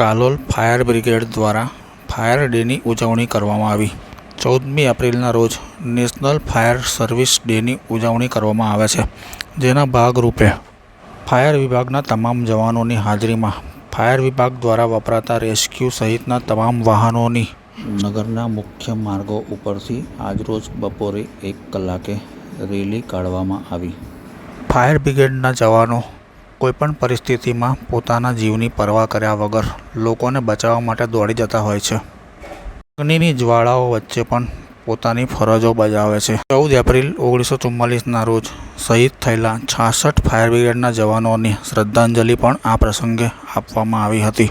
Kalol fire brigade દ્વારા fire ડેની ઉજવણી કરવામાં આવી. ચૌદમી એપ્રિલના રોજ નેશનલ ફાયર સર્વિસ ડેની ઉજવણી કરવામાં આવે છે જેના ભાગરૂપે ફાયર વિભાગના તમામ જવાનોની હાજરીમાં ફાયર વિભાગ દ્વારા વપરાતા રેસ્ક્યુ સહિતના તમામ વાહનોની નગરના મુખ્ય માર્ગો ઉપરથી આજરોજ બપોરે એક કલાકે રેલી કાઢવામાં આવી. ફાયર બ્રિગેડના જવાનો કોઈપણ પરિસ્થિતિમાં પોતાના જીવની પરવા કર્યા વગર લોકોને બચાવવા માટે દોડી જતા હોય છે. અગ્નિની જ્વાળાઓ વચ્ચે પણ પોતાની ફરજો બજાવે છે. ચૌદ એપ્રિલ ઓગણીસો ચુમ્માલીસના રોજ શહીદ થયેલા છાસઠ ફાયર બ્રિગેડના જવાનોની શ્રદ્ધાંજલિ પણ આ પ્રસંગે આપવામાં આવી હતી.